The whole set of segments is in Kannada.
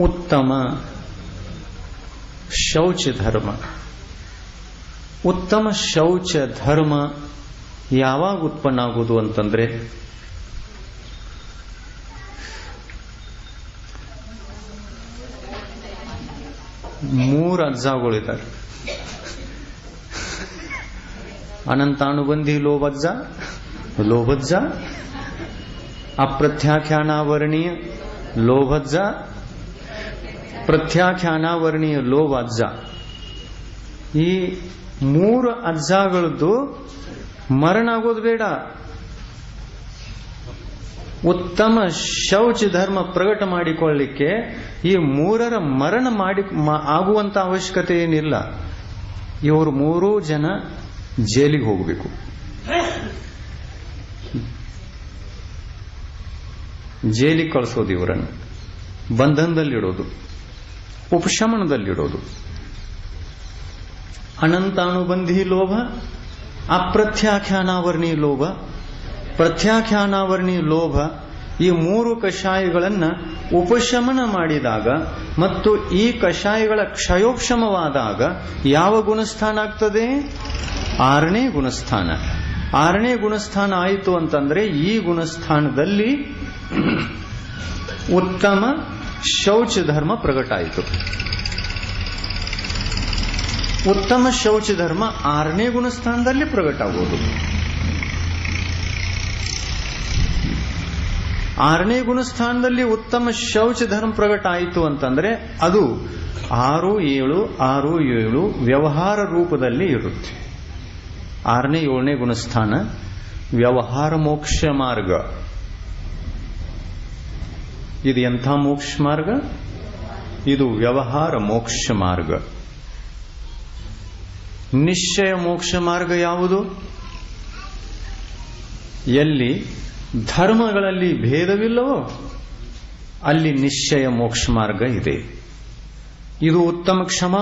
ಉತ್ತಮ ಶೌಚ ಧರ್ಮ. ಉತ್ತಮ ಶೌಚ ಧರ್ಮ ಯಾವಾಗ ಉತ್ಪನ್ನ ಆಗುವುದು ಅಂತಂದ್ರೆ, ಮೂರು ಅಜ್ಜಗಳಿದ್ದಾರೆ ಅನಂತಾನುಬಂಧಿ ಲೋಬಜ್ಜ ಲೋಭಜ್ಜ, ಅಪ್ರತ್ಯಾಖ್ಯಾನಾವರಣೀಯ ಲೋಭಜ್ಜ ಪ್ರತ್ಯಾಖ್ಯಾನಾವರಣೀಯ ಲೋಭಜ್ಜ ಈ ಮೂರು ಅಜ್ಜಗಳದ್ದು ಮರಣ ಆಗೋದು ಬೇಡ. ಉತ್ತಮ ಶೌಚ ಧರ್ಮ ಪ್ರಕಟ ಮಾಡಿಕೊಳ್ಳಿಕ್ಕೆ ಈ ಮೂರರ ಮರಣ ಮಾಡಿ ಆಗುವಂತ ಅವಶ್ಯಕತೆ ಏನಿಲ್ಲ. ಇವರು ಮೂರೂ ಜನ ಜೈಲಿಗೆ ಹೋಗಬೇಕು. ಜೈಲಿಗೆ ಕಳಿಸೋದು ಇವರನ್ನು. ಬಂಧನದಲ್ಲಿಡೋದು. ಉಪಶಮನದಲ್ಲಿಡೋದು. ಅನಂತಾನುಬಂಧಿ ಲೋಭ, ಅಪ್ರತ್ಯಾಖ್ಯಾನಾವರ್ಣಿ ಲೋಭ. ಪ್ರತ್ಯಾಖ್ಯಾನಾವರ್ಣಿ ಲೋಭ ಈ ಮೂರು ಕಷಾಯಗಳನ್ನ ಉಪಶಮನ ಮಾಡಿದಾಗ ಮತ್ತು ಈ ಕಷಾಯಗಳ ಕ್ಷಯೋಕ್ಷಮವಾದಾಗ ಯಾವ ಗುಣಸ್ಥಾನ ಆಗ್ತದೆ? ಆರನೇ ಗುಣಸ್ಥಾನ. ಆರನೇ ಗುಣಸ್ಥಾನ ಆಯಿತು ಅಂತಂದ್ರೆ ಈ ಗುಣಸ್ಥಾನದಲ್ಲಿ ಉತ್ತಮ ಶೌಚ ಧರ್ಮ ಪ್ರಕಟ ಆಯಿತು. ಉತ್ತಮ ಶೌಚ ಧರ್ಮ ಆರನೇ ಗುಣಸ್ಥಾನದಲ್ಲಿ ಪ್ರಕಟ ಆಗುವುದು ಆರನೇ ಗುಣಸ್ಥಾನದಲ್ಲಿ ಉತ್ತಮ ಶೌಚ ಧರ್ಮ ಪ್ರಕಟ ಆಯಿತು ಅಂತಂದ್ರೆ ಅದು ಆರು, ಏಳು ಆರು, ಏಳು ವ್ಯವಹಾರ ರೂಪದಲ್ಲಿ ಇರುತ್ತೆ. ಆರನೇ, ಏಳನೇ ಗುಣಸ್ಥಾನ ವ್ಯವಹಾರ ಮೋಕ್ಷ ಮಾರ್ಗ. ಇದು ಎಂಥ ಮೋಕ್ಷ ಮಾರ್ಗ? ಇದು ವ್ಯವಹಾರ ಮೋಕ್ಷ ಮಾರ್ಗ. ನಿಶ್ಚಯ ಮೋಕ್ಷ ಮಾರ್ಗ ಯಾವುದು? ಎಲ್ಲಿ ಧರ್ಮಗಳಲ್ಲಿ ಭೇದವಿಲ್ಲವೋ ಅಲ್ಲಿ ನಿಶ್ಚಯ ಮೋಕ್ಷ ಮಾರ್ಗ ಇದೆ. ಇದು ಉತ್ತಮ ಕ್ಷಮ,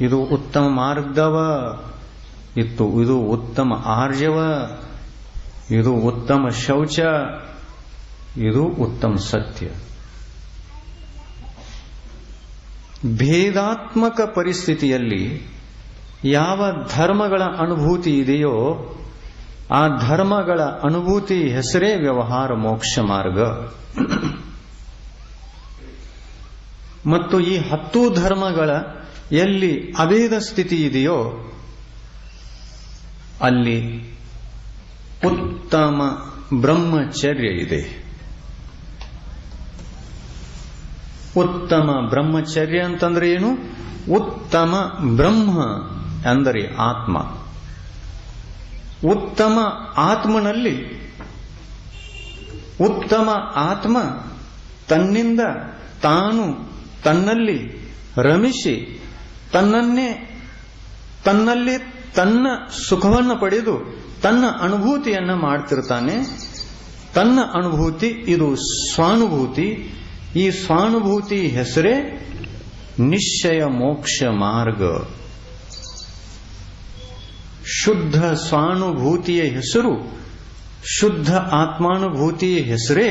ಇದು ಉತ್ತಮ ಮಾರ್ಗವ, ಇತ್ತು, ಇದು ಉತ್ತಮ ಆರ್ಜವ, ಇದು ಉತ್ತಮ ಶೌಚ ಇದು ಉತ್ತಮ ಸತ್ಯ. ಭೇದಾತ್ಮಕ ಪರಿಸ್ಥಿತಿಯಲ್ಲಿ ಯಾವ ಧರ್ಮಗಳ ಅನುಭೂತಿ ಇದೆಯೋ ಆ ಧರ್ಮಗಳ ಅನುಭೂತಿ ಹೆಸರೇ ವ್ಯವಹಾರ ಮೋಕ್ಷ ಮಾರ್ಗ. ಮತ್ತು ಈ ಹತ್ತು ಧರ್ಮಗಳ ಎಲ್ಲಿ ಅಭೇದ ಸ್ಥಿತಿ ಇದೆಯೋ ಅಲ್ಲಿ ಉತ್ತಮ ಬ್ರಹ್ಮಚರ್ಯ ಇದೆ. ಉತ್ತಮ ಬ್ರಹ್ಮಚರ್ಯ ಅಂತಂದ್ರೆ ಏನು? ಉತ್ತಮ ಬ್ರಹ್ಮ ಅಂದರೆ ಆತ್ಮ. ಉತ್ತಮ ಆತ್ಮನಲ್ಲಿ ಉತ್ತಮ ಆತ್ಮ ತನ್ನಿಂದ ತಾನು ತನ್ನಲ್ಲಿ ರಮಿಸಿ ತನ್ನನ್ನೇ ತನ್ನಲ್ಲಿ ತನ್ನ ಸುಖವನ್ನು ಪಡೆದು ತನ್ನ ಅನುಭೂತಿಯನ್ನ ಮಾಡ್ತಿರ್ತಾನೆ. ತನ್ನ ಅನುಭೂತಿ ಇದು ಸ್ವಾನುಭೂತಿ. ಈ ಸ್ವಾನುಭೂತಿ ಹೆಸರೇ ನಿಶ್ಚಯ ಮೋಕ್ಷ ಮಾರ್ಗ. ಶುದ್ಧ ಸ್ವಾನುಭೂತಿಯ ಹೆಸರು, ಶುದ್ಧ ಆತ್ಮಾನುಭೂತಿಯ ಹೆಸರೇ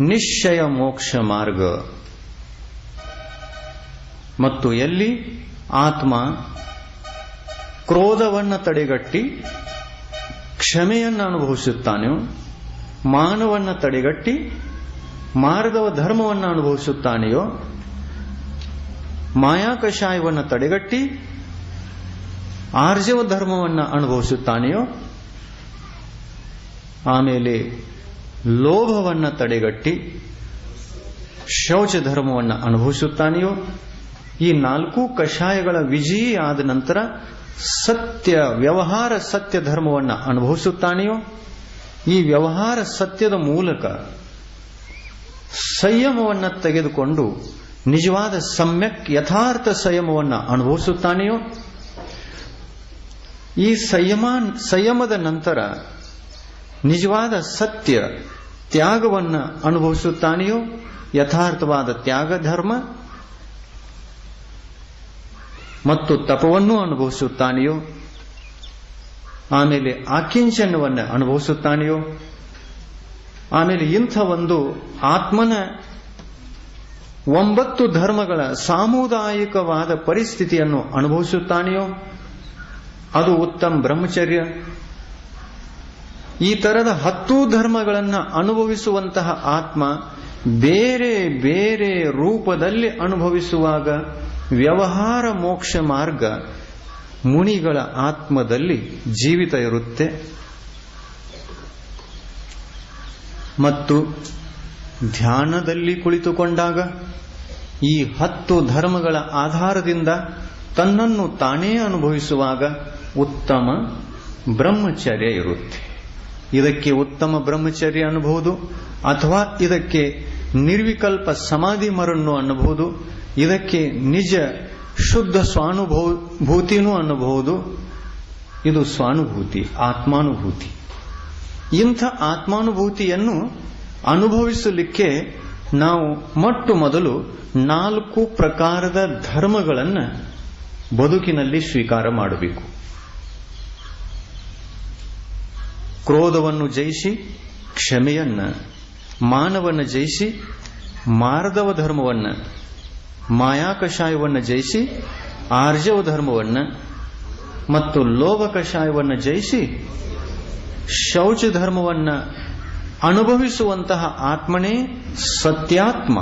ನಿಶ್ಚಯ ಮೋಕ್ಷ ಮಾರ್ಗ. ಮತ್ತು ಎಲ್ಲಿ? ಆತ್ಮ ಕ್ರೋಧವನ್ನು ತಡೆಗಟ್ಟಿ ಕ್ಷಮೆಯನ್ನು ಅನುಭವಿಸುತ್ತಾನೆ, ಮಾನವನ್ನು ತಡೆಗಟ್ಟಿ ಮಾರ್ಗವ ಧರ್ಮವನ್ನು ಅನುಭವಿಸುತ್ತಾನೆಯೋ? ಮಾಯಾಕಷಾಯವನ್ನು ತಡೆಗಟ್ಟಿ ಆರ್ಜವ ಧರ್ಮವನ್ನು ಅನುಭವಿಸುತ್ತಾನೆಯೋ? ಆಮೇಲೆ ಲೋಭವನ್ನು ತಡೆಗಟ್ಟಿ ಶೌಚ ಧರ್ಮವನ್ನು ಅನುಭವಿಸುತ್ತಾನೆಯೋ? ಈ ನಾಲ್ಕು ಕಷಾಯಗಳ ವಿಜಯಿ ಆದ ನಂತರ ಸತ್ಯ, ವ್ಯವಹಾರ ಸತ್ಯ ಧರ್ಮವನ್ನು ಅನುಭವಿಸುತ್ತಾನೆಯೋ? ಈ ವ್ಯವಹಾರ ಸತ್ಯದ ಮೂಲಕ ಸಂಯಮವನ್ನು ತೆಗೆದುಕೊಂಡು ನಿಜವಾದ ಸಮ್ಯಕ್ ಯಥಾರ್ಥ ಸಂಯಮವನ್ನು ಅನುಭವಿಸುತ್ತಾನೆಯೋ? ಈ ಸಂಯಮ ಸಂಯಮದ ನಂತರ ನಿಜವಾದ ಸತ್ಯ ತ್ಯಾಗವನ್ನು ಅನುಭವಿಸುತ್ತಾನೆಯೋ? ಯಥಾರ್ಥವಾದ ತ್ಯಾಗ ಧರ್ಮ ಮತ್ತು ತಪವನ್ನು ಅನುಭವಿಸುತ್ತಾನೆಯೋ? ಆಮೇಲೆ ಆಕಿಂಚನವನ್ನು ಅನುಭವಿಸುತ್ತಾನೆಯೋ? ಆಮೇಲೆ ಇಂಥ ಒಂದು ಆತ್ಮನ ಒಂಬತ್ತು ಧರ್ಮಗಳ ಸಾಮುದಾಯಿಕವಾದ ಪರಿಸ್ಥಿತಿಯನ್ನು ಅನುಭವಿಸುತ್ತಾನೆಯೋ? ಅದು ಉತ್ತಮ ಬ್ರಹ್ಮಚರ್ಯ. ಈ ತರದ ಹತ್ತು ಧರ್ಮಗಳನ್ನು ಅನುಭವಿಸುವಂತಹ ಆತ್ಮ ಬೇರೆ ಬೇರೆ ರೂಪದಲ್ಲಿ ಅನುಭವಿಸುವಾಗ ವ್ಯವಹಾರ ಮೋಕ್ಷ ಮಾರ್ಗ ಮುನಿಗಳ ಆತ್ಮದಲ್ಲಿ ಜೀವಿತ ಇರುತ್ತೆ. ಮತ್ತು ಧ್ಯಾನದಲ್ಲಿ ಕುಳಿತುಕೊಂಡಾಗ ಈ ಹತ್ತು ಧರ್ಮಗಳ ಆಧಾರದಿಂದ ತನ್ನನ್ನು ತಾನೇ ಅನುಭವಿಸುವಾಗ ಉತ್ತಮ ಬ್ರಹ್ಮಚರ್ಯ ಇರುತ್ತೆ. ಇದಕ್ಕೆ ಉತ್ತಮ ಬ್ರಹ್ಮಚರ್ಯ ಅನ್ನಬಹುದು, ಅಥವಾ ಇದಕ್ಕೆ ನಿರ್ವಿಕಲ್ಪ ಸಮಾಧಿ ಮರನ್ನು ಅನ್ನಬಹುದು, ಇದಕ್ಕೆ ನಿಜ ಶುದ್ಧ ಸ್ವಾನುಭೂತಿನೂ ಅನ್ನಬಹುದು. ಇದು ಸ್ವಾನುಭೂತಿ, ಆತ್ಮಾನುಭೂತಿ. ಇಂಥ ಆತ್ಮಾನುಭೂತಿಯನ್ನು ಅನುಭವಿಸಲಿಕ್ಕೆ ನಾವು ಮೊಟ್ಟ ಮೊದಲು ನಾಲ್ಕು ಪ್ರಕಾರದ ಧರ್ಮಗಳನ್ನು ಬದುಕಿನಲ್ಲಿ ಸ್ವೀಕಾರ ಮಾಡಬೇಕು. ಕ್ರೋಧವನ್ನು ಜಯಿಸಿ, ಕ್ಷಮೆಯನ್ನ, ಮಾನವನ್ನು ಜಯಿಸಿ, ಮಾರ್ದವ ಧರ್ಮವನ್ನ, ಮಾಯಾಕಷಾಯವನ್ನು ಜಯಿಸಿ, ಆರ್ಜವ ಧರ್ಮವನ್ನ ಮತ್ತು ಲೋಭ ಕಷಾಯವನ್ನು ಜಯಿಸಿ ಶೌಚ ಧರ್ಮವನ್ನ ಅನುಭವಿಸುವಂತಹ ಆತ್ಮನೇ ಸತ್ಯಾತ್ಮ.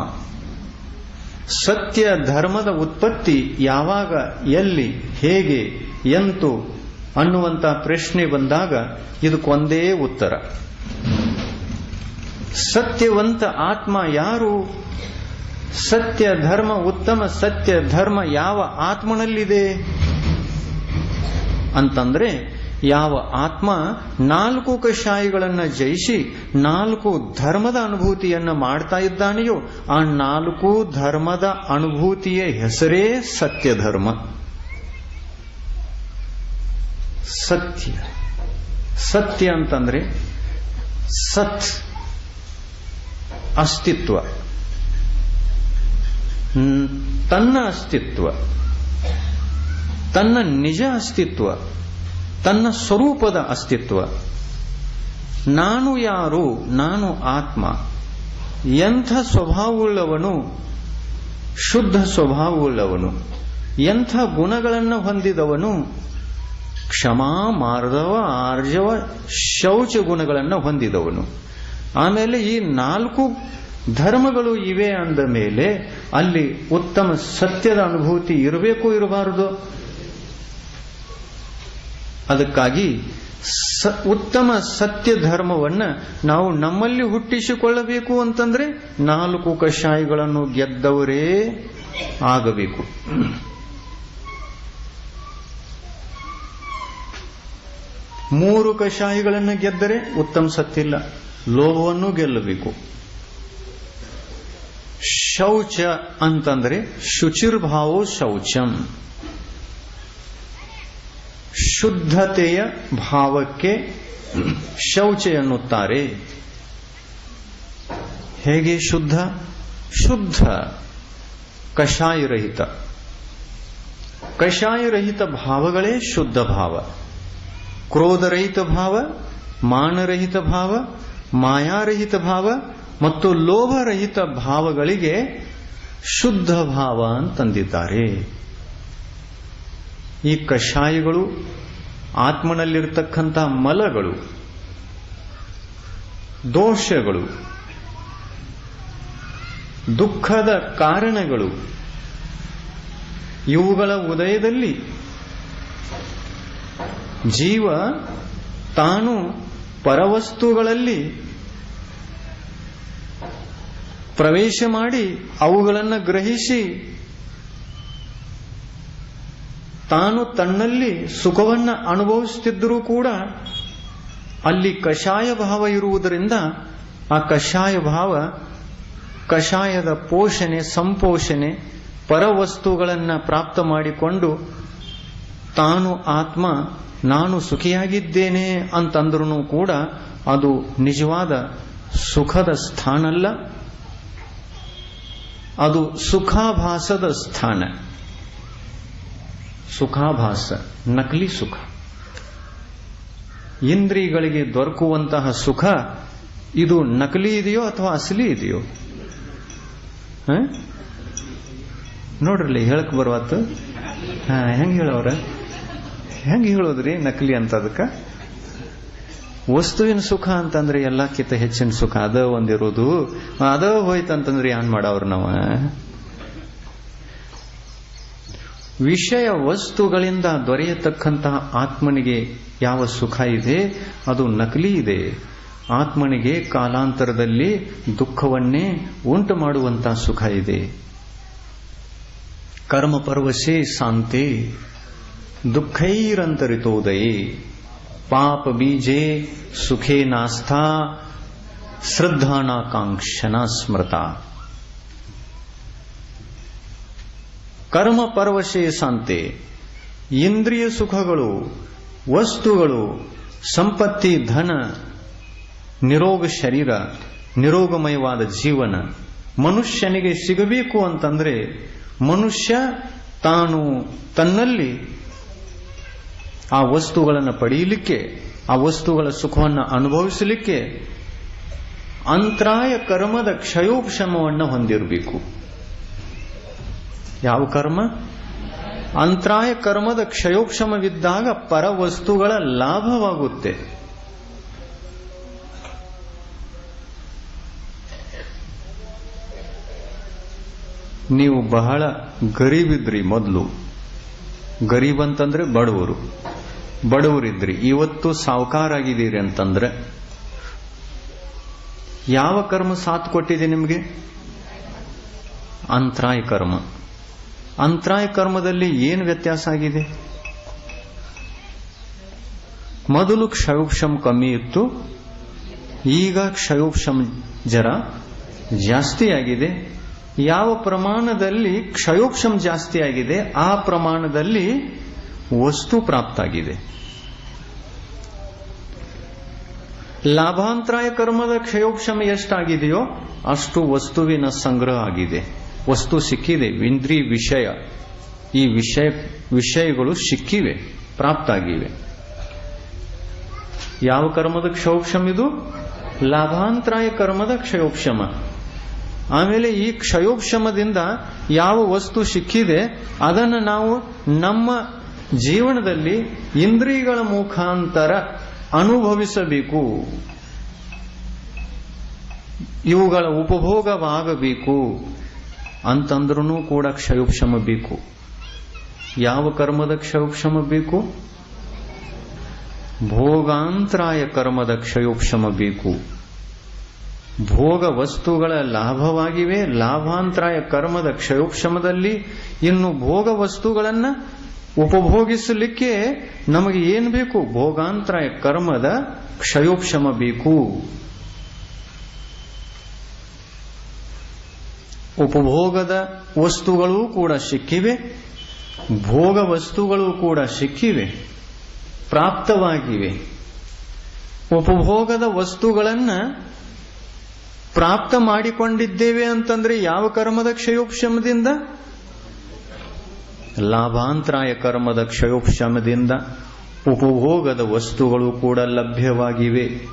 ಸತ್ಯ ಧರ್ಮದ ಉತ್ಪತ್ತಿ ಯಾವಾಗ, ಎಲ್ಲಿ, ಹೇಗೆ, ಎಂತು ಅನ್ನುವಂತಹ ಪ್ರಶ್ನೆ ಬಂದಾಗ ಇದಕ್ಕೊಂದೇ ಉತ್ತರ. ಸತ್ಯವಂತ ಆತ್ಮ ಯಾರು? ಸತ್ಯ ಧರ್ಮ ಉತ್ತಮ ಸತ್ಯ ಧರ್ಮ ಯಾವ ಆತ್ಮನಲ್ಲಿದೆ? ಅಂತಂದ್ರೆ ಯಾವ ಆತ್ಮ ನಾಲ್ಕು ಕಷಾಯಗಳನ್ನು ಜಯಿಸಿ ನಾಲ್ಕು ಧರ್ಮದ ಅನುಭೂತಿಯನ್ನ ಮಾಡ್ತಾ ಇದ್ದಾನೆಯೋ ಆ ನಾಲ್ಕು ಧರ್ಮದ ಅನುಭೂತಿಯ ಹೆಸರೇ ಸತ್ಯ ಧರ್ಮ ಸತ್ಯ. ಸತ್ಯ ಅಂತಂದ್ರೆ ಸತ್ ಅಸ್ತಿತ್ವ. ತನ್ನ ಅಸ್ತಿತ್ವ. ತನ್ನ ನಿಜ ಅಸ್ತಿತ್ವ. ತನ್ನ ಸ್ವರೂಪದ ಅಸ್ತಿತ್ವ. ನಾನು ಯಾರು? ನಾನು ಆತ್ಮ. ಎಂಥ ಸ್ವಭಾವವುಳ್ಳವನು? ಶುದ್ಧ ಸ್ವಭಾವವುಳ್ಳವನು. ಎಂಥ ಗುಣಗಳನ್ನು ಹೊಂದಿದವನು? ಕ್ಷಮಾ ಮಾರ್ದವ ಆರ್ಜವ, ಶೌಚ ಗುಣಗಳನ್ನು ಹೊಂದಿದವನು. ಆಮೇಲೆ ಈ ನಾಲ್ಕು ಧರ್ಮಗಳು ಇವೆ ಅಂದ ಮೇಲೆ ಅಲ್ಲಿ ಉತ್ತಮ ಸತ್ಯದ ಅನುಭೂತಿ ಇರಬೇಕು ಇರಬಾರದು. ಅದಕ್ಕಾಗಿ ಉತ್ತಮ ಸತ್ಯ ಧರ್ಮವನ್ನ ನಾವು ನಮ್ಮಲ್ಲಿ ಹುಟ್ಟಿಸಿಕೊಳ್ಳಬೇಕು ಅಂತಂದ್ರೆ ನಾಲ್ಕು ಕಷಾಯಗಳನ್ನು ಗೆದ್ದವರೇ ಆಗಬೇಕು. ಮೂರು ಕಷಾಯಗಳನ್ನು ಗೆದ್ದರೆ ಉತ್ತಮ ಸತ್ತಿಲ್ಲ ಲೋಭವನ್ನು ಗೆಲ್ಲಬೇಕು. ಶೌಚ ಅಂತಂದ್ರೆ ಶುಚಿರ್ಭಾವೋ ಶೌಚಂ. ಶುದ್ಧತೆಯ ಭಾವಕ್ಕೆ ಶೌಚ ಎನ್ನುತ್ತಾರೆ. ಹೇಗೆ ಶುದ್ಧ? ಶುದ್ಧ ಕಷಾಯರಹಿತ. ಕಷಾಯರಹಿತ ಭಾವಗಳೇ ಶುದ್ಧ ಭಾವ. ಕ್ರೋಧರಹಿತ ಭಾವ, ಮಾನರಹಿತ ಭಾವ, ಮಾಯಾರಹಿತ ಭಾವ ಮತ್ತು ಲೋಭರಹಿತ ಭಾವಗಳಿಗೆ ಶುದ್ಧ ಭಾವ ಅಂತಂದಿದ್ದಾರೆ. ಈ ಕಷಾಯಗಳು ಆತ್ಮನಲ್ಲಿರ್ತಕ್ಕಂಥ ಮಲಗಳು ದೋಷಗಳು ದುಃಖದ ಕಾರಣಗಳು ಇವುಗಳ ಉದಯದಲ್ಲಿ ಜೀವ ತಾನು ಪರವಸ್ತುಗಳಲ್ಲಿ ಪ್ರವೇಶ ಮಾಡಿ ಅವುಗಳನ್ನು ಗ್ರಹಿಸಿ ತಾನು ತನ್ನಲ್ಲಿ ಸುಖವನ್ನು ಅನುಭವಿಸುತ್ತಿದ್ದರೂ ಕೂಡ ಅಲ್ಲಿ ಕಷಾಯ ಭಾವ ಇರುವುದರಿಂದ ಆ ಕಷಾಯ ಭಾವ, ಕಷಾಯದ ಪೋಷಣೆ, ಸಂಪೋಷಣೆ, ಪರವಸ್ತುಗಳನ್ನು ಪ್ರಾಪ್ತ ಮಾಡಿಕೊಂಡು ತಾನು ಆತ್ಮ, ನಾನು ಸುಖಿಯಾಗಿದ್ದೇನೆ ಅಂತಂದ್ರೂ ಕೂಡ ಅದು ನಿಜವಾದ ಸುಖದ ಸ್ಥಾನಲ್ಲ. ಅದು ಸುಖಾಭಾಸದ ಸ್ಥಾನ. ಸುಖಾಭಾಸ ನಕಲಿ ಸುಖ. ಇಂದ್ರಿಯಗಳಿಗೆ ದೊರಕುವಂತಹ ಸುಖ, ಇದು ನಕಲಿ ಇದೆಯೋ ಅಥವಾ ಅಸಲಿ ಇದೆಯೋ? ನೋಡ್ರಲ್ಲಿ ಹೇಳಕ್ ಬರುವತ್ತು? ಹಾ, ಹೆಂಗ್ ಹೇಳವ್ರ? ಹೆಂಗ್ ಹೇಳೋದ್ರಿ ನಕಲಿ ಅಂತ ಅದಕ್ಕ ವಸ್ತುವಿನ ಸುಖ ಅಂತಂದ್ರೆ ಎಲ್ಲಕ್ಕಿಂತ ಹೆಚ್ಚಿನ ಸುಖ, ಅದ ಒಂದಿರೋದು. ಅದ ಹೋಯ್ತಂತಂದ್ರೆ ಏನ್ ಮಾಡವ್ರ ನಾವ? ವಿಷಯ ವಸ್ತುಗಳಿಂದ ದೊರೆಯತಕ್ಕಂತಹ ಆತ್ಮನಿಗೆ ಯಾವ ಸುಖ ಇದೆ? ಅದು ನಕಲಿ ಇದೆ. ಆತ್ಮನಿಗೆ ಕಾಲಾಂತರದಲ್ಲಿ ದುಃಖವನ್ನೇ ಉಂಟು ಮಾಡುವಂತಹ ಸುಖ ಇದೆ. ಕರ್ಮ ಶಾಂತಿ, ದುಃಖೈರಂತರಿತೋದಯೇ, ಪಾಪ ಬೀಜೆ ಸುಖೇ ನಾಸ್ಥಾ ಶ್ರದ್ಧಾನಾಕಾಂಕ್ಷನ ಸ್ಮೃತ. ಕರ್ಮ ಪರವಶೇ ಇಂದ್ರಿಯ ಸುಖಗಳು, ವಸ್ತುಗಳು, ಸಂಪತ್ತಿ, ಧನ, ನಿರೋಗ ಶರೀರ, ನಿರೋಗಮಯವಾದ ಜೀವನ. ಮನುಷ್ಯನಿಗೆ ಸಿಗಬೇಕು ಅಂತಂದ್ರೆ ಮನುಷ್ಯ ತಾನು ತನ್ನಲ್ಲಿ ಆ ವಸ್ತುಗಳನ್ನು ಪಡೆಯಲಿಕ್ಕೆ, ಆ ವಸ್ತುಗಳ ಸುಖವನ್ನು ಅನುಭವಿಸಲಿಕ್ಕೆ ಅಂತರಾಯ ಕರ್ಮದ ಕ್ಷಯೋಕ್ಷಮವನ್ನು ಹೊಂದಿರಬೇಕು. ಯಾವ ಕರ್ಮ? ಅಂತರಾಯ ಕರ್ಮದ ಕ್ಷಯೋಕ್ಷಮವಿದ್ದಾಗ ಪರ ವಸ್ತುಗಳ ಲಾಭವಾಗುತ್ತೆ. ನೀವು ಬಹಳ ಗರೀಬಿದ್ರಿ ಮೊದಲು. ಗರೀಬ್ ಅಂತಂದ್ರೆ ಬಡವರು. ಬಡವರಿದ್ರಿ. ಇವತ್ತು ಸಾವುಕಾರಾಗಿದ್ದೀರಿ ಅಂತಂದ್ರೆ ಯಾವ ಕರ್ಮ ಸಾಥ್ ಕೊಟ್ಟಿದೆ ನಿಮಗೆ? ಅಂತರಾಯ ಕರ್ಮ. ಅಂತರಾಯ ಕರ್ಮದಲ್ಲಿ ಏನು ವ್ಯತ್ಯಾಸ ಆಗಿದೆ? ಮೊದಲು ಕ್ಷಯೋಕ್ಷಮ್ ಕಮ್ಮಿ ಇತ್ತು, ಈಗ ಕ್ಷಯೋಕ್ಷಮ್ ಜರ ಜಾಸ್ತಿ ಆಗಿದೆ. ಯಾವ ಪ್ರಮಾಣದಲ್ಲಿ ಕ್ಷಯೋಕ್ಷಮ್ ಜಾಸ್ತಿ ಆಗಿದೆ, ಆ ಪ್ರಮಾಣದಲ್ಲಿ ವಸ್ತು ಪ್ರಾಪ್ತಾಗಿದೆ ಲಾಭಾಂತರಾಯ ಕರ್ಮದ ಕ್ಷಯೋಕ್ಷಮ ಎಷ್ಟಾಗಿದೆಯೋ ಅಷ್ಟು ವಸ್ತುವಿನ ಸಂಗ್ರಹ ಆಗಿದೆ. ವಸ್ತು ಸಿಕ್ಕಿದೆ ಇಂದ್ರಿ ವಿಷಯ. ಈ ವಿಷಯ, ವಿಷಯಗಳು ಸಿಕ್ಕಿವೆ, ಪ್ರಾಪ್ತಾಗಿವೆ. ಯಾವ ಕರ್ಮದ ಕ್ಷೋಕ್ಷಮ ಇದು? ಲಾಭಾಂತರಾಯ ಕರ್ಮದ ಕ್ಷಯೋಕ್ಷಮ. ಆಮೇಲೆ ಈ ಕ್ಷಯೋಕ್ಷಮದಿಂದ ಯಾವ ವಸ್ತು ಸಿಕ್ಕಿದೆ, ಅದನ್ನು ನಾವು ನಮ್ಮ ಜೀವನದಲ್ಲಿ ಇಂದ್ರಿಯಗಳ ಮುಖಾಂತರ ಅನುಭವಿಸಬೇಕು. ಇವುಗಳ ಉಪಭೋಗವಾಗಬೇಕು. ಅಂತಂದ್ರೂ ಕೂಡ ಕ್ಷಯೋಕ್ಷಮ ಬೇಕು. ಯಾವ ಕರ್ಮದ ಕ್ಷಯೋಕ್ಷಮ ಬೇಕು? ಭೋಗಾಂತರಾಯ ಕರ್ಮದ ಕ್ಷಯೋಕ್ಷಮ ಬೇಕು. ಭೋಗ ವಸ್ತುಗಳ ಲಾಭವಾಗಿವೆ, ಲಾಭಾಂತರಾಯ ಕರ್ಮದ ಕ್ಷಯೋಕ್ಷಮದಲ್ಲಿ ಇನ್ನು ಭೋಗ ವಸ್ತುಗಳನ್ನ ಉಪಭೋಗಿಸಲಿಕ್ಕೆ ನಮಗೆ ಏನು ಬೇಕು? ಭೋಗಾಂತರಾಯ ಕರ್ಮದ ಕ್ಷಯೋಕ್ಷಮ ಬೇಕು. ಉಪಭೋಗದ ವಸ್ತುಗಳೂ ಕೂಡ ಸಿಕ್ಕಿವೆ, ಭೋಗ ವಸ್ತುಗಳು ಕೂಡ ಸಿಕ್ಕಿವೆ, ಪ್ರಾಪ್ತವಾಗಿವೆ. ಉಪಭೋಗದ ವಸ್ತುಗಳನ್ನು ಪ್ರಾಪ್ತ ಮಾಡಿಕೊಂಡಿದ್ದೇವೆ ಅಂತಂದ್ರೆ ಯಾವ ಕರ್ಮದ ಕ್ಷಯೋಕ್ಷಮದಿಂದ ಲಾಭಾಂತರಾಯ ಕರ್ಮದ ಕ್ಷಯೋಕ್ಷಮದಿಂದ ಉಪಭೋಗದ ವಸ್ತುಗಳು ಕೂಡ ಲಭ್ಯವಾಗಿವೆ.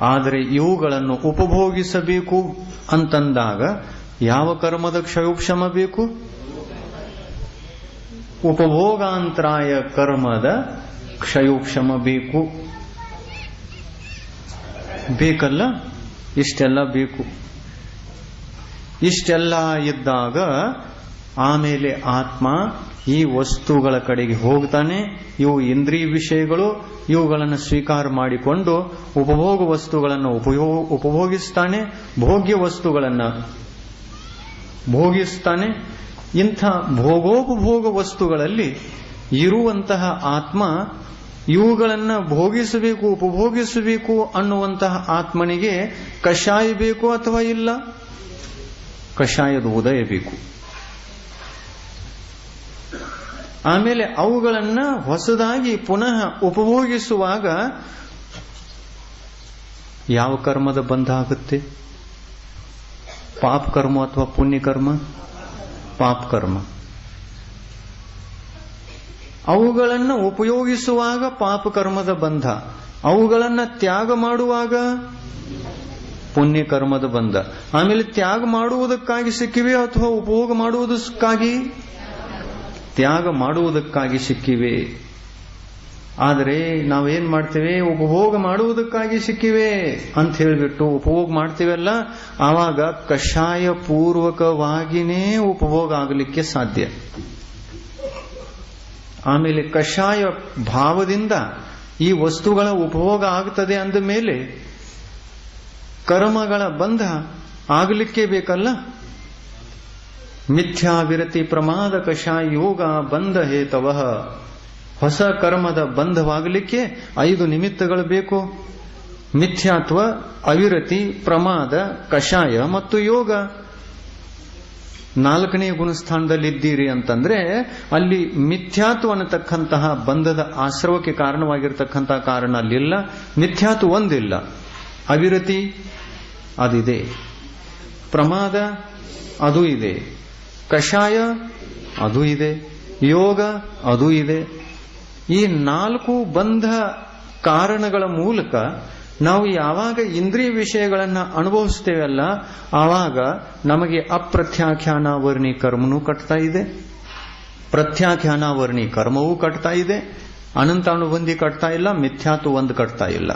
ಆದರೆ ಇವುಗಳನ್ನು ಉಪಭೋಗಿಸಬೇಕು. ಅಂತಂದಾಗ ಯಾವ ಕರ್ಮದ ಕ್ಷಯೋಕ್ಷಮ ಬೇಕು? ಉಪಭೋಗಾಂತರಾಯ ಕರ್ಮದ ಕ್ಷಯೋಕ್ಷಮ ಬೇಕು. ಬೇಕಲ್ಲ? ಇಷ್ಟೆಲ್ಲ ಬೇಕು. ಇಷ್ಟೆಲ್ಲ ಇದ್ದಾಗ ಆಮೇಲೆ ಆತ್ಮ ಈ ವಸ್ತುಗಳ ಕಡೆಗೆ ಹೋಗ್ತಾನೆ, ಇವು ಇಂದ್ರಿಯ ವಿಷಯಗಳು, ಇವುಗಳನ್ನು ಸ್ವೀಕಾರ ಮಾಡಿಕೊಂಡು ಉಪಭೋಗ ವಸ್ತುಗಳನ್ನು ಉಪಯೋಗ ಉಪಭೋಗಿಸ್ತಾನೆ, ಭೋಗ್ಯ ವಸ್ತುಗಳನ್ನು ಭೋಗಿಸ್ತಾನೆ. ಇಂಥ ಭೋಗೋಪಭೋಗ ವಸ್ತುಗಳಲ್ಲಿ ಇರುವಂತಹ ಆತ್ಮ ಇವುಗಳನ್ನು ಭೋಗಿಸಬೇಕು, ಉಪಭೋಗಿಸಬೇಕು ಅನ್ನುವಂತಹ ಆತ್ಮನಿಗೆ ಕಷಾಯ ಬೇಕು ಅಥವಾ ಇಲ್ಲ? ಕಷಾಯದ ಉದಯ ಬೇಕು. ಆಮೇಲೆ ಅವುಗಳನ್ನು ಹೊಸದಾಗಿ ಪುನಃ ಉಪಭೋಗಿಸುವಾಗ ಯಾವ ಕರ್ಮದ ಬಂಧ ಆಗುತ್ತೆ? ಪಾಪ ಕರ್ಮ ಅಥವಾ ಪುಣ್ಯ ಕರ್ಮ? ಪಾಪ ಕರ್ಮ. ಅವುಗಳನ್ನು ಉಪಯೋಗಿಸುವಾಗ ಪಾಪ ಕರ್ಮದ ಬಂಧ. ಅವುಗಳನ್ನು ತ್ಯಾಗ ಮಾಡುವಾಗ ಪುಣ್ಯ ಕರ್ಮದ ಬಂಧ. ಆಮೇಲೆ ತ್ಯಾಗ ಮಾಡುವುದಕ್ಕಾಗಿ ಸಿಕ್ಕಿವೆ ಅಥವಾ ಉಪಭೋಗ ಮಾಡುವುದಕ್ಕಾಗಿ? ತ್ಯಾಗ ಮಾಡುವುದಕ್ಕಾಗಿ ಸಿಕ್ಕಿವೆ. ಆದರೆ ನಾವೇನ್ ಮಾಡ್ತೇವೆ? ಉಪಭೋಗ ಮಾಡುವುದಕ್ಕಾಗಿ ಸಿಕ್ಕಿವೆ ಅಂತ ಹೇಳಿಬಿಟ್ಟು ಉಪಭೋಗ ಮಾಡ್ತೀವಲ್ಲ, ಆವಾಗ ಕಷಾಯ ಪೂರ್ವಕವಾಗಿನೇ ಉಪಭೋಗ ಆಗಲಿಕ್ಕೆ ಸಾಧ್ಯ. ಆಮೇಲೆ ಕಷಾಯ ಭಾವದಿಂದ ಈ ವಸ್ತುಗಳ ಉಪಭೋಗ ಆಗ್ತದೆ ಅಂದ ಮೇಲೆ ಕರ್ಮಗಳ ಬಂಧ ಆಗಲಿಕ್ಕೆ ಬೇಕಲ್ಲ? ಮಿಥ್ಯಾವಿರತಿ ಪ್ರಮಾದ ಕಷಾಯ ಯೋಗ ಬಂಧ ಹೇತವ. ಹೊಸ ಕರ್ಮದ ಬಂಧವಾಗಲಿಕ್ಕೆ ಐದು ನಿಮಿತ್ತಗಳು ಬೇಕು. ಮಿಥ್ಯಾತ್ವ ಅವಿರತಿ ಪ್ರಮಾದ ಕಷಾಯ ಮತ್ತು ಯೋಗ. ನಾಲ್ಕನೇ ಗುಣಸ್ಥಾನದಲ್ಲಿದ್ದೀರಿ ಅಂತಂದ್ರೆ ಅಲ್ಲಿ ಮಿಥ್ಯಾತ್ವ ಅನ್ನತಕ್ಕಂತಹ ಬಂಧದ ಆಶ್ರವಕ್ಕೆ ಕಾರಣವಾಗಿರ್ತಕ್ಕಂತಹ ಕಾರಣ ಅಲ್ಲಿಲ್ಲ. ಮಿಥ್ಯಾತ್ವ ಒಂದಿಲ್ಲ. ಅವಿರತಿ ಅದಿದೆ. ಪ್ರಮಾದ ಅದು ಇದೆ. ಕಷಾಯ, ಅದು ಇದೆ. ಯೋಗ, ಅದು ಇದೆ. ಈ ನಾಲ್ಕು ಬಂಧ ಕಾರಣಗಳ ಮೂಲಕ ನಾವು ಯಾವಾಗ ಇಂದ್ರಿಯ ವಿಷಯಗಳನ್ನು ಅನುಭವಿಸ್ತೇವಲ್ಲ, ಆವಾಗ ನಮಗೆ ಅಪ್ರತ್ಯಾಖ್ಯಾನ ವರ್ಣಿ ಕರ್ಮನೂ ಕಟ್ತಾ ಇದೆ. ಪ್ರತ್ಯಾಖ್ಯಾನ ವರ್ಣಿ ಕರ್ಮವೂ ಕಟ್ತಾ ಇದೆ. ಅನಂತಾನುಬಂಧಿ ಕಟ್ತಾ ಇಲ್ಲ, ಮಿಥ್ಯಾತು ಒಂದು ಕಟ್ತಾ ಇಲ್ಲ.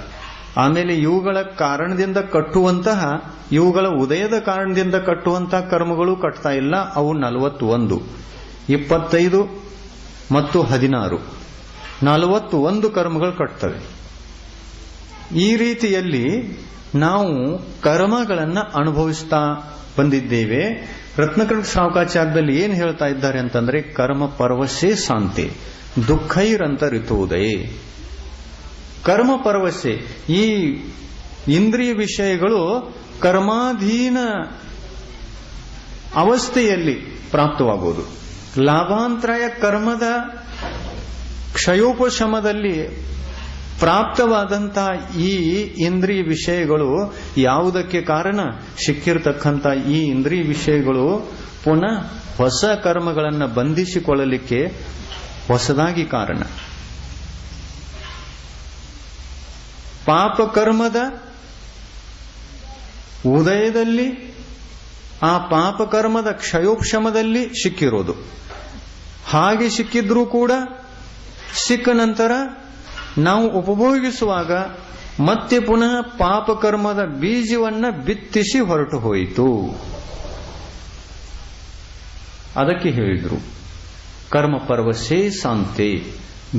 ಆಮೇಲೆ ಇವುಗಳ ಕಾರಣದಿಂದ ಕಟ್ಟುವಂತಹ, ಇವುಗಳ ಉದಯದ ಕಾರಣದಿಂದ ಕಟ್ಟುವಂತಹ ಕರ್ಮಗಳು ಕಟ್ತಾ ಇಲ್ಲ. ಅವು ನಲವತ್ತೊಂದು. ಇಪ್ಪತ್ತೈದು ಮತ್ತು ಹದಿನಾರು. ನಲವತ್ತು ಒಂದು ಕರ್ಮಗಳು ಕಟ್ತವೆ. ಈ ರೀತಿಯಲ್ಲಿ ನಾವು ಕರ್ಮಗಳನ್ನು ಅನುಭವಿಸ್ತಾ ಬಂದಿದ್ದೇವೆ. ರತ್ನಕರ್ಣ ಸಾವಕಾಚಾರದಲ್ಲಿ ಏನು ಹೇಳ್ತಾ ಇದ್ದಾರೆ ಅಂತಂದ್ರೆ, ಕರ್ಮ ಪರ್ವಶೇ ಶಾಂತಿ, ದುಃಖೈರಂತ ಕರ್ಮ ಪರವಶೆ. ಈ ಇಂದ್ರಿಯ ವಿಷಯಗಳು ಕರ್ಮಾಧೀನ ಅವಸ್ಥೆಯಲ್ಲಿ ಪ್ರಾಪ್ತವಾಗುವುದು. ಲಾಭಾಂತರಾಯ ಕರ್ಮದ ಕ್ಷಯೋಪಶಮದಲ್ಲಿ ಪ್ರಾಪ್ತವಾದಂತಹ ಈ ಇಂದ್ರಿಯ ವಿಷಯಗಳು ಯಾವುದಕ್ಕೆ ಕಾರಣ? ಸಿಕ್ಕಿರತಕ್ಕಂಥ ಈ ಇಂದ್ರಿಯ ವಿಷಯಗಳು ಪುನಃ ಹೊಸ ಕರ್ಮಗಳನ್ನು ಬಂಧಿಸಿಕೊಳ್ಳಲಿಕ್ಕೆ ಹೊಸದಾಗಿ ಕಾರಣ. ಪಾಪ ಕರ್ಮದ ಉದಯದಲ್ಲಿ ಆ ಪಾಪ ಕರ್ಮದ ಕ್ಷಯೋಕ್ಷಮದಲ್ಲಿ ಸಿಕ್ಕಿರೋದು. ಹಾಗೆ ಸಿಕ್ಕಿದ್ರೂ ಕೂಡ ಸಿಕ್ಕ ನಂತರ ನಾವು ಉಪಭೋಗಿಸುವಾಗ ಮತ್ತೆ ಪುನಃ ಪಾಪಕರ್ಮದ ಬೀಜವನ್ನ ಬಿತ್ತಿಸಿ ಹೊರಟು ಹೋಯಿತು. ಅದಕ್ಕೆ ಹೇಳಿದ್ರು, ಕರ್ಮ ಪರ್ವಶೇ ಶಾಂತೆ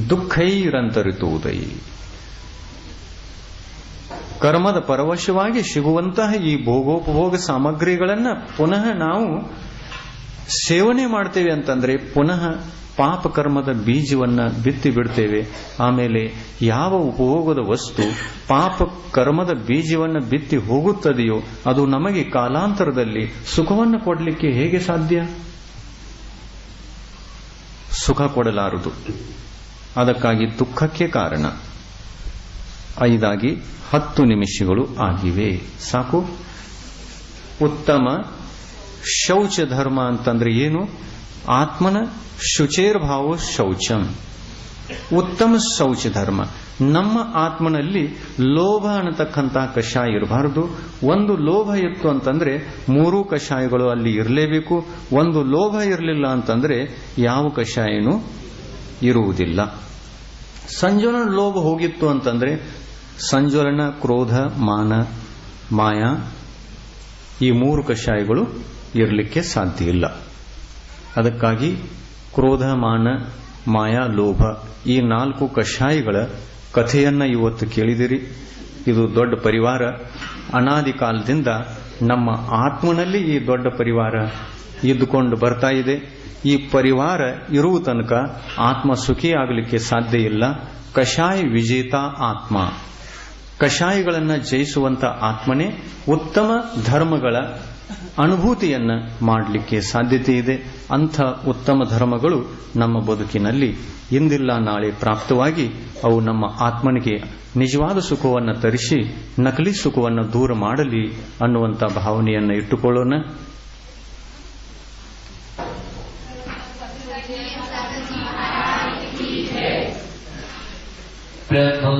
ದುಃಖೈರಂತರಿತುವುದೈ ಕರ್ಮದ ಪರವಶವಾಗಿ ಸಿಗುವಂತಹ ಈ ಭೋಗೋಪಭೋಗ ಸಾಮಗ್ರಿಗಳನ್ನ ಪುನಃ ನಾವು ಸೇವನೆ ಮಾಡ್ತೇವೆ ಅಂತಂದ್ರೆ ಪುನಃ ಪಾಪ ಕರ್ಮದ ಬೀಜವನ್ನ ಬಿತ್ತಿ ಬಿಡ್ತೇವೆ. ಆಮೇಲೆ ಯಾವ ಉಪಭೋಗದ ವಸ್ತು ಪಾಪ ಕರ್ಮದ ಬೀಜವನ್ನ ಬಿತ್ತಿ ಹೋಗುತ್ತದೆಯೋ ಅದು ನಮಗೆ ಕಾಲಾಂತರದಲ್ಲಿ ಸುಖವನ್ನು ಕೊಡಲಿಕ್ಕೆ ಹೇಗೆ ಸಾಧ್ಯ? ಸುಖ ಕೊಡಲಾರದು. ಅದಕ್ಕಾಗಿ ದುಃಖಕ್ಕೆ ಕಾರಣ. ಐದಾಗಿ ಹತ್ತು ನಿಮಿಷಗಳು ಆಗಿವೆ. ಸಾಕು. ಉತ್ತಮ ಶೌಚ ಧರ್ಮ ಅಂತಂದ್ರೆ ಏನು? ಆತ್ಮನ ಶುಚೇರ್ಭಾವ ಶೌಚಂ. ಉತ್ತಮ ಶೌಚ ಧರ್ಮ ನಮ್ಮ ಆತ್ಮನಲ್ಲಿ ಲೋಭ ಅನ್ನತಕ್ಕಂತಹ ಕಷಾಯ ಇರಬಾರದು. ಒಂದು ಲೋಭ ಇತ್ತು ಅಂತಂದ್ರೆ ಮೂರು ಕಷಾಯಗಳು ಅಲ್ಲಿ ಇರಲೇಬೇಕು. ಒಂದು ಲೋಭ ಇರಲಿಲ್ಲ ಅಂತಂದ್ರೆ ಯಾವ ಕಷಾಯನೂ ಇರುವುದಿಲ್ಲ. ಸಂಜನ ಲೋಭ ಹೋಗಿತ್ತು ಅಂತಂದ್ರೆ ಸಂಜೋಲನ ಕ್ರೋಧ, ಮಾನ, ಮಾಯ ಈ ಮೂರು ಕಷಾಯಗಳು ಇರಲಿಕ್ಕೆ ಸಾಧ್ಯ ಇಲ್ಲ. ಅದಕ್ಕಾಗಿ ಕ್ರೋಧ, ಮಾನ, ಮಾಯಾ, ಲೋಭ ಈ ನಾಲ್ಕು ಕಷಾಯಗಳ ಕಥೆಯನ್ನ ಇವತ್ತು ಕೇಳಿದಿರಿ. ಇದು ದೊಡ್ಡ ಪರಿವಾರ. ಅನಾದಿ ಕಾಲದಿಂದ ನಮ್ಮ ಆತ್ಮನಲ್ಲಿ ಈ ದೊಡ್ಡ ಪರಿವಾರ ಇದ್ದುಕೊಂಡು ಬರ್ತಾ ಇದೆ. ಈ ಪರಿವಾರ ಇರುವ ತನಕ ಆತ್ಮ ಸುಖಿಯಾಗಲಿಕ್ಕೆ ಸಾಧ್ಯ ಇಲ್ಲ. ಕಷಾಯ ವಿಜೇತ ಆತ್ಮ. ಕಷಾಯಗಳನ್ನು ಜಯಿಸುವಂತ ಆತ್ಮನೇ ಉತ್ತಮ ಧರ್ಮಗಳ ಅನುಭೂತಿಯನ್ನ ಮಾಡಲಿಕ್ಕೆ ಸಾಧ್ಯತೆ ಇದೆ. ಅಂಥ ಉತ್ತಮ ಧರ್ಮಗಳು ನಮ್ಮ ಬದುಕಿನಲ್ಲಿ ಇಂದಿಲ್ಲ, ನಾಳೆ ಪ್ರಾಪ್ತವಾಗಿ ಅವು ನಮ್ಮ ಆತ್ಮನಿಗೆ ನಿಜವಾದ ಸುಖವನ್ನು ತರಿಸಿ, ನಕಲಿ ಸುಖವನ್ನು ದೂರ ಮಾಡಲಿ ಅನ್ನುವಂಥ ಭಾವನೆಯನ್ನು ಇಟ್ಟುಕೊಳ್ಳೋಣ. ಪ್ರಭು